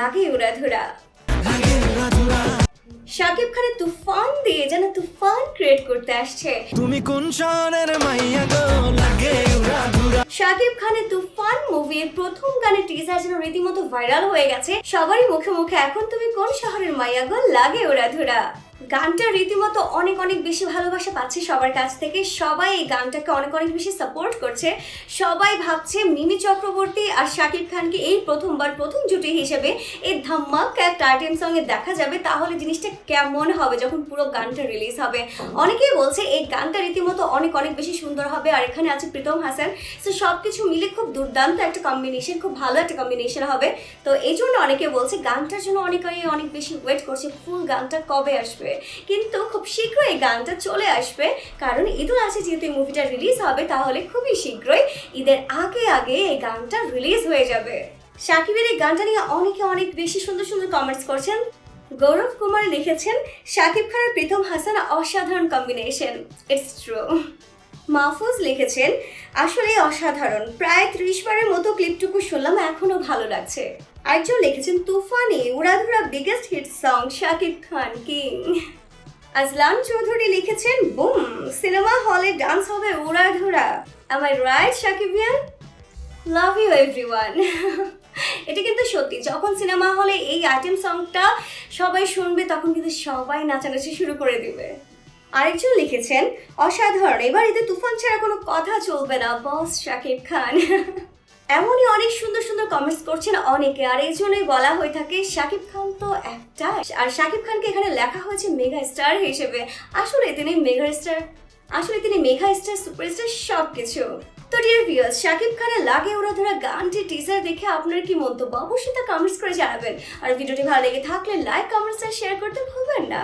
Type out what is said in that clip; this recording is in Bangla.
মাইয়া ওরা লাগে উড়াধুরা শাকিব খানের তুফান দিয়ে যেন তুফান ক্রিয়েট করতে আসছে। তুমি কোন শহরের মাইয়া গো? লাগে উড়া ধুরা শাকিব খানের তুফান মুভির প্রথম গানের টিজার যেন রীতিমতো ভাইরাল হয়ে গেছে। সবারই মুখে মুখে এখন তুমি কোন শহরের মাইয়া গো? লাগে উড়াধুরা গানটা রীতিমতো অনেক অনেক বেশি ভালোবাসা পাচ্ছে সবার কাছ থেকে। সবাই এই গানটাকে অনেক অনেক বেশি সাপোর্ট করছে। সবাই ভাবছে মিমি চক্রবর্তী আর শাকিব খানকে এই প্রথমবার প্রথম জুটি হিসেবে এই ধাম্মাকা একটা আইটেম সঙ্গে দেখা যাবে। তাহলে জিনিসটা কেমন হবে যখন পুরো গানটা রিলিজ হবে? অনেকেই বলছে এই গানটা রীতিমতো অনেক অনেক বেশি সুন্দর হবে আর এখানে আছে প্রীতম হাসান। সো সব কিছু মিলে খুব দুর্দান্ত একটা কম্বিনেশন খুব ভালো একটা কম্বিনেশন হবে। তো এই জন্য অনেকে বলছে গানটার জন্য অনেকে অনেক বেশি ওয়েট করছে। ফুল গানটা কবে আসবে? কিন্তু খুব শীঘ্রই এই গানটা চলে আসবে। কারণ ঈদুল আছে যেহেতু এই মুভিটা রিলিজ হবে, তাহলে খুবই শীঘ্রই ঈদের আগে আগে এই গানটা রিলিজ হয়ে যাবে। সাকিবের এই গানটা নিয়ে অনেকে অনেক বেশি সুন্দর সুন্দর কমেন্টস করছেন। গৌরব কুমার লিখেছেন শাকিব খানের প্রীতম হাসান অসাধারণ কম্বিনেশন ইটস ট্রু মাহফুজ লিখেছেন আসলে অসাধারণ। প্রায় ত্রিশ বারের মতো ক্লিপটুকু শুনলাম, এখনও ভালো লাগছে। আরেকজন লিখেছেন, তুফানি, উড়াধুরা biggest hit song Shakib Khan king Azlan Chowdhury লিখেছেন, বুম, সিনেমা হলে ডান্স হবে উড়াধুরা আমার right Shakibian love you everyone এটা কিন্তু সত্যি, যখন সিনেমা হলে এই আইটেম সংটা সবাই শুনবে, তখন কিন্তু সবাই নাচানাচি শুরু করে দিবে। আরেকজন লিখেছেন, অসাধারণ, এবার এতে তুফান ছাড়া কোনো কথা চলবে না বস শাকিব খান। এমনই অনেক সুন্দর সুন্দর কমেন্টস করছেন অনেকে, আর এই জন্যই বলা হয়ে থাকে শাকিব খান তো একটা আর শাকিব খানকে এখানে লেখা হয়েছে মেগা স্টার হিসেবে। আসলে তিনি মেগা স্টার আসলে তিনি মেগা স্টার সুপারস্টার সব কিছু তো ডিয়ার ভিউয়ার্স শাকিব খানের লাগে ওরা ধরা গানটি টিজার দেখে আপনার কি মন্তব্য? অবশ্যই তা কমেন্টস করে জানাবেন। আর ভিডিওটি ভালো লেগে থাকলে লাইক কমেন্টস আর শেয়ার করতে ভুলবেন না।